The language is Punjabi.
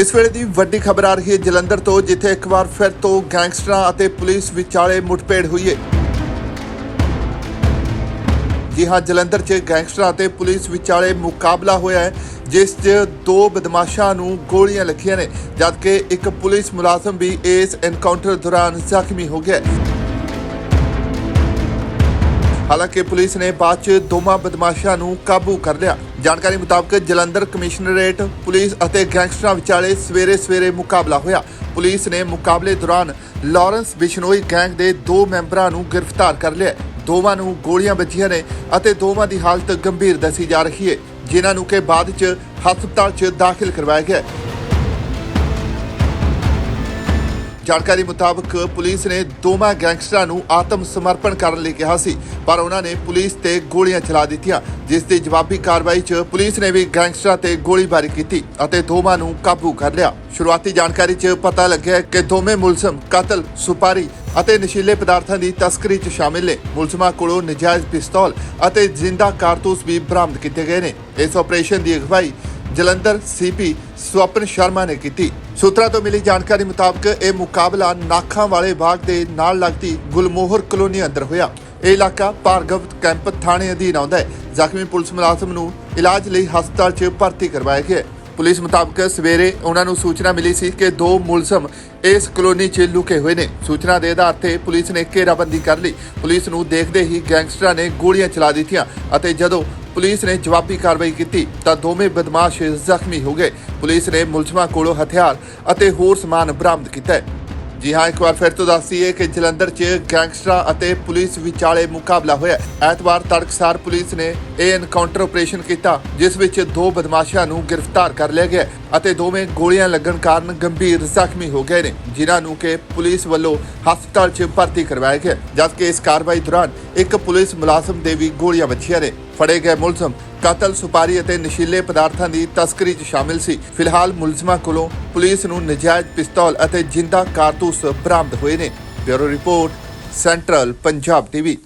ਇਸ ਵੇਲੇ ਦੀ ਵੱਡੀ ਖਬਰ ਆ ਰਹੀ ਹੈ ਜਲੰਧਰ ਤੋਂ, ਜਿੱਥੇ ਇੱਕ ਵਾਰ ਫਿਰ ਤੋਂ ਗੈਂਗਸਟਰਾਂ ਅਤੇ ਪੁਲਿਸ ਵਿਚਾਲੇ ਮੁੱਠਭੇੜ ਹੋਈ ਹੈ। ਜੀ ਹਾਂ, ਜਲੰਧਰ 'ਚ ਗੈਂਗਸਟਰਾਂ ਅਤੇ ਪੁਲਿਸ ਵਿਚਾਲੇ ਮੁਕਾਬਲਾ ਹੋਇਆ ਹੈ, ਜਿਸ 'ਚ ਦੋ ਬਦਮਾਸ਼ਾਂ ਨੂੰ ਗੋਲੀਆਂ ਲੱਗੀਆਂ ਨੇ, ਜਦਕਿ ਇੱਕ ਪੁਲਿਸ ਮੁਲਾਜ਼ਮ ਵੀ ਇਸ ਐਨਕਾਊਂਟਰ ਦੌਰਾਨ ਜ਼ਖਮੀ ਹੋ ਗਿਆ ਹੈ। ਹਾਲਾਂਕਿ ਪੁਲਿਸ ਨੇ ਬਾਅਦ 'ਚ ਦੋਵਾਂ ਬਦਮਾਸ਼ਾਂ ਨੂੰ ਕਾਬੂ ਕਰ ਲਿਆ। ਜਾਣਕਾਰੀ ਮੁਤਾਬਕ ਜਲੰਧਰ ਕਮਿਸ਼ਨਰੇਟ, ਪੁਲਿਸ ਅਤੇ ਗੈਂਗਸਟਰਾਂ ਵਿਚਾਲੇ ਸਵੇਰੇ-ਸਵੇਰੇ ਮੁਕਾਬਲਾ ਹੋਇਆ। ਪੁਲਿਸ ਨੇ ਮੁਕਾਬਲੇ ਦੌਰਾਨ ਲਾਰੈਂਸ ਬਿਸ਼ਨੋਈ ਗੈਂਗ ਦੇ ਦੋ ਮੈਂਬਰਾਂ ਨੂੰ ਗ੍ਰਿਫਤਾਰ ਕਰ ਲਿਆ। ਦੋਵਾਂ ਨੂੰ ਗੋਲੀਆਂ ਵੱਜੀਆਂ ਨੇ ਅਤੇ ਦੋਵਾਂ ਦੀ ਹਾਲਤ ਗੰਭੀਰ ਦੱਸੀ ਜਾ ਰਹੀ ਹੈ, ਜਿਨ੍ਹਾਂ ਨੂੰ ਕਿ ਬਾਅਦ 'ਚ ਹਸਪਤਾਲ 'ਚ ਦਾਖਲ ਕਰਵਾਇਆ ਗਿਆ। ਜਾਣਕਾਰੀ ਮੁਤਾਬਕ ਪੁਲਿਸ ਨੇ ਦੋਵਾਂ ਗੈਂਗਸਟਰਾਂ ਨੂੰ ਆਤਮ ਸਮਰਪਣ ਕਰਨ ਲਈ ਕਿਹਾ ਸੀ, ਪਰ ਉਹਨਾਂ ਨੇ ਪੁਲਿਸ ਤੇ ਗੋਲੀਆਂ ਚਲਾ ਦਿੱਤੀਆਂ, ਜਿਸ ਦੀ ਜਵਾਬੀ ਕਾਰਵਾਈ 'ਚ ਪੁਲਿਸ ਨੇ ਵੀ ਗੈਂਗਸਟਰਾਂ ਤੇ ਗੋਲੀਬਾਰੀ ਕੀਤੀ ਅਤੇ ਦੋਵਾਂ ਨੂੰ ਕਾਬੂ ਕਰ ਲਿਆ। ਸ਼ੁਰੂਆਤੀ ਜਾਣਕਾਰੀ 'ਚ ਪਤਾ ਲੱਗਿਆ ਕਿ ਦੋਵੇਂ ਮੁਲਜ਼ਮ ਕਤਲ, ਸੁਪਾਰੀ ਅਤੇ ਨਸ਼ੀਲੇ ਪਦਾਰਥਾਂ ਦੀ ਤਸਕਰੀ 'ਚ ਸ਼ਾਮਿਲ ਨੇ। ਮੁਲਜ਼ਮਾਂ ਕੋਲੋਂ ਨਜਾਇਜ਼ ਪਿਸਤੌਲ ਅਤੇ ਜ਼ਿੰਦਾ ਕਾਰਤੂਸ ਵੀ ਬਰਾਮਦ ਕੀਤੇ ਗਏ ਨੇ। ਇਸ ਆਪਰੇਸ਼ਨ ਦੀ ਅਗਵਾਈ ਜਲੰਧਰ ਸੀਪੀ ਸਵਪਨ ਸ਼ਰਮਾ ਨੇ ਕੀਤੀ। ਸੂਤਰਾਂ ਤੋਂ ਮਿਲੀ ਜਾਣਕਾਰੀ ਮੁਤਾਬਕ ਇਹ ਮੁਕਾਬਲਾ ਨਾਖਾਂ ਵਾਲੇ ਬਾਗ ਦੇ ਨਾਲ ਲੱਗਦੀ ਗੁਲਮੋਹਰ ਕਲੋਨੀ ਅੰਦਰ ਹੋਇਆ। ਇਹ ਇਲਾਕਾ ਭਾਰਗਵ ਕੈਂਪ ਥਾਣੇ ਅਧੀਨ ਆਉਂਦਾ ਹੈ। ਜ਼ਖਮੀ ਪੁਲਿਸ ਮੁਲਾਜ਼ਮ ਨੂੰ ਇਲਾਜ ਲਈ ਹਸਪਤਾਲ 'ਚ ਭਰਤੀ ਕਰਵਾਇਆ ਗਿਆ ਪੁਲਿਸ ਮੁਤਾਬਕ ਸਵੇਰੇ ਉਹਨਾਂ ਨੂੰ ਸੂਚਨਾ ਮਿਲੀ ਸੀ ਕਿ ਦੋ ਮੁਲਜ਼ਮ ਇਸ ਕਲੋਨੀ 'ਚ ਲੁਕੇ ਹੋਏ ਨੇ। ਸੂਚਨਾ ਦੇ ਆਧਾਰ ਤੇ ਪੁਲਿਸ ਨੇ ਘੇਰਾਬੰਦੀ ਕਰ ਲਈ। ਪੁਲਿਸ ਨੂੰ ਦੇਖਦੇ ਹੀ ਗੈਂਗਸਟਰਾਂ ਨੇ ਗੋਲੀਆਂ ਚਲਾ ਦਿੱਤੀਆਂ ਅਤੇ ਜਦੋਂ ਪੁਲਿਸ ਨੇ ਜਵਾਬੀ ਕਾਰਵਾਈ ਕੀਤੀ ਤਾਂ ਦੋਵੇਂ ਬਦਮਾਸ਼ ਜ਼ਖਮੀ ਹੋ ਗਏ। ਪੁਲਿਸ ਨੇ ਮੁਲਜ਼ਮਾਂ ਕੋਲੋਂ ਹਥਿਆਰ ਅਤੇ ਹੋਰ ਸਮਾਨ ਬਰਾਮਦ ਕੀਤਾ ਹੈ। ਜੀ ਹਾਂ, ਇੱਕ ਵਾਰ ਫਿਰ ਤੋਂ ਦੱਸ ਦਈਏ ਕਿ ਜਲੰਧਰ 'ਚ ਗੈਂਗਸਟਰਾਂ ਅਤੇ ਪੁਲਿਸ ਵਿਚਾਲੇ ਮੁਕਾਬਲਾ ਹੋਇਆ ਐਤਵਾਰ ਤੜਕਸਾਰ ਪੁਲਿਸ ਨੇ ਇਹ ਐਨਕਾਊਂਟਰ ਆਪਰੇਸ਼ਨ ਕੀਤਾ, ਜਿਸ ਵਿੱਚ ਦੋ ਬਦਮਾਸ਼ਾਂ ਨੂੰ ਗ੍ਰਿਫਤਾਰ ਕਰ ਲਿਆ ਗਿਆ ਅਤੇ ਦੋਵੇਂ ਗੋਲੀਆਂ ਲੱਗਣ ਕਾਰਨ ਗੰਭੀਰ ਜ਼ਖਮੀ ਹੋ ਗਏ ਨੇ, ਜਿਨ੍ਹਾਂ ਨੂੰ ਕਿ ਪੁਲਿਸ ਵੱਲੋਂ ਹਸਪਤਾਲ 'ਚ ਭਰਤੀ ਕਰਵਾਇਆ ਗਿਆ, ਜਦਕਿ ਇਸ ਕਾਰਵਾਈ ਦੌਰਾਨ ਇੱਕ ਪੁਲਿਸ ਮੁਲਾਜ਼ਮ ਦੇ ਵੀ ਗੋਲੀਆਂ ਵੱਜੀਆਂ ਨੇ। ਫੜੇ ਗਏ ਮੁਲਜ਼ਮ ਕਤਲ, ਸੁਪਾਰੀ ਅਤੇ ਨਸ਼ੀਲੇ ਪਦਾਰਥਾਂ ਦੀ ਤਸਕਰੀ 'ਚ ਸ਼ਾਮਿਲ ਸੀ। ਫਿਲਹਾਲ ਮੁਲਜ਼ਮਾਂ ਕੋਲੋਂ ਪੁਲਿਸ ਨੂੰ ਨਜਾਇਜ਼ ਪਿਸਤੌਲ ਅਤੇ ਜਿੰਦਾ ਕਾਰਤੂਸ ਬਰਾਮਦ ਹੋਏ ਨੇ। Bureau report, central Punjab TV.